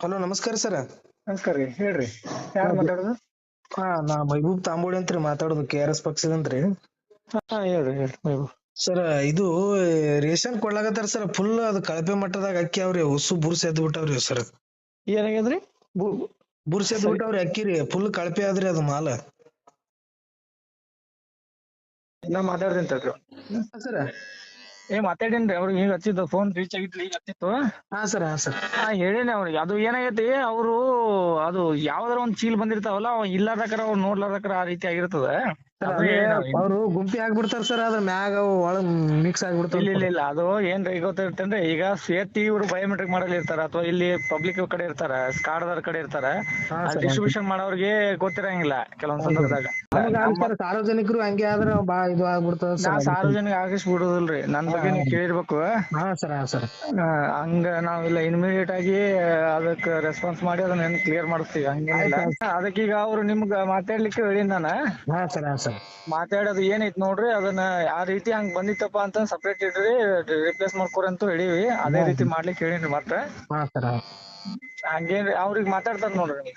Hello ನಮಸ್ಕಾರ sir. ನಮಸ್ಕಾರ ರೀ ಹೇಳ್ರಿ. ಯಾರು ಮಾತಾಡೋದು? ಹಾ ನಾ ಮೈಬೂಬ್ ತಾಂಬೋಳಿ ಅಂತ್ರಿ ಮಾತಾಡೋದು ಕೆ ಆರ್ ಎಸ್ ಪಕ್ಷದಂತ್ರಿ. ಹಾ ಹೇಳ್ರಿ ಹೇಳ್ರಿ ಮೈಬೂಬ್. ಸರ್ ಇದು ರೇಷನ್ ಕೊಡ್ಲಾಕತ್ತಾರ ಸರ್ ಫುಲ್ ಅದು ಕಳಪೆ ಮಟ್ಟದಾಗ ಅಕ್ಕಿ ಅವ್ರಿ ಉಸು ಬುರ್ಸ್ ಎದ್ದು ಬಿಟ್ಟವ್ರಿ ಸರ್. ಏನಾಗ್ಯದ್ರಿ? ಬು ಬುರ್ಸ್ ಎದ್ದು ಬಿಟ್ಟವ್ರಿ ಅಕ್ಕಿ ರೀ ಫುಲ್ ಕಳಪೆ ಆದ್ರಿ ಅದು ಮಾಲ. ನಾ ಮಾತಾಡ್ತೀನಿ ತಡ್ರಿ. ಸರ್ ಏ ಮಾತಾಡೇನ್ರಿ ಅವ್ರಿಗೆ ಈಗ ಹಚ್ಚಿದ್ದು ಫೋನ್ ರೀಚ್ ಆಗಿತ್ತು ಈಗ ಹಚ್ಚಿತ್ತು ಹಾ ಸರ್ ಹಾ ಸರ್ ಹಾ ಹೇಳೀನಿ ಅವ್ರಿಗೆ ಅದು ಏನಾಗೈತಿ ಅವರು ಅದು ಯಾವ್ದಾರ ಒಂದ್ ಚೀಲ್ ಬಂದಿರ್ತಾವಲ್ಲ ಅವ ಇಲ್ಲಾರ್ದಕ್ಕಾರ ಅವ್ರು ನೋಡ್ಲಾರ್ದಕ್ಕಾರ ಆ ರೀತಿ ಆಗಿರ್ತದ. ಅವ್ರು. ಗುಂಪಿ ಆಗ್ಬಿಡ್ತಾರ ಸರ್ ಅದ್ರ ಮ್ಯಾಗ ಅವು ಒಳಗ್ ಮಿಕ್ಸ್ ಆಗ್ಬಿಡ್ತಾರ ಇಲ್ಲ ಇಲ್ಲ ಇಲ್ಲ ಅದು ಏನ್ರಿ ಗೊತ್ತಿರ್ತಂದ್ರೆ ಈಗ ಸೇಫ್ಟಿ ಇವ್ರು ಬಯೋಮೆಟ್ರಿಕ್ ಮಾಡಲ್ ಇರ್ತಾರ ಅಥವಾ ಇಲ್ಲಿ ಪಬ್ಲಿಕ್ ಕಡೆ ಇರ್ತಾರ ಕಾರ್ಡ್ದಾರ ಕಡೆ ಇರ್ತಾರ ಡಿಸ್ಟ್ರಿಬ್ಯೂಷನ್ ಮಾಡೋರ್ಗೆ ಗೊತ್ತಿರಂಗಿಲ್ಲ ಕೆಲವೊಂದ್ ಸಂದರ್ಭದಾಗ. ಸರ್ ಸಾರ್ವಜನಿಕರು ಹಂಗೆ ಆದ್ರ ಬಾ ಇದು ಆಗ್ಬಿಡ್ತದ ನಾ ಸಾರ್ವಜನಿಕ ಆಗಿಸ್ ಬಿಡುದಿಲ್ರಿ ನನ್ ಬಗ್ಗೆ ನೀವು ಕೇಳಿರ್ಬೇಕು. ಹಾ ಸರ್ ಹಾ ಸರ್. ಆ, ಹಂಗ ನಾವಿಲ್ಲ ಇಮಿಡಿಯೇಟ್ ಆಗಿ ಅದಕ್ಕೆ ರೆಸ್ಪಾನ್ಸ್ ಮಾಡಿ ಅದನ್ನ ಏನ್ ಕ್ಲಿಯರ್ ಮಾಡಿಸ್ತೀವಿ ಹಂಗೇನಿಲ್ಲ. ಅದಕ್ಕೆ ಈಗ ಅವ್ರು ನಿಮ್ಗ ಮಾತಾಡ್ಲಿಕ್ಕೆ ಹೇಳಿ ನಾನು ಹಾ ಸರ್ ಹಾ ಸರ್. ಮಾತಾಡೋದು ಏನೈತ್ ನೋಡ್ರಿ ಅದನ್ನ ಯಾವ ರೀತಿ ಹಂಗ್ ಬಂದಿತ್ತಪ್ಪ ಅಂತ ಸಪ್ರೇಟ್ ಇಡ್ರಿ ರಿಪ್ಲೇಸ್ ಮಾಡ್ಕೊರಿ ಅಂತ ಹೇಳಿವಿ. ಅದೇ ರೀತಿ ಮಾಡ್ಲಿಕ್ಕೆ ಹೇಳಿನ್ರಿ ಮತ್ತೆ ಹಾ ಸರ್ ಹಾ. ಹಂಗೇನ್ರಿ ಅವ್ರಿಗೆ ಮಾತಾಡ್ತಾರ ನೋಡ್ರಿ.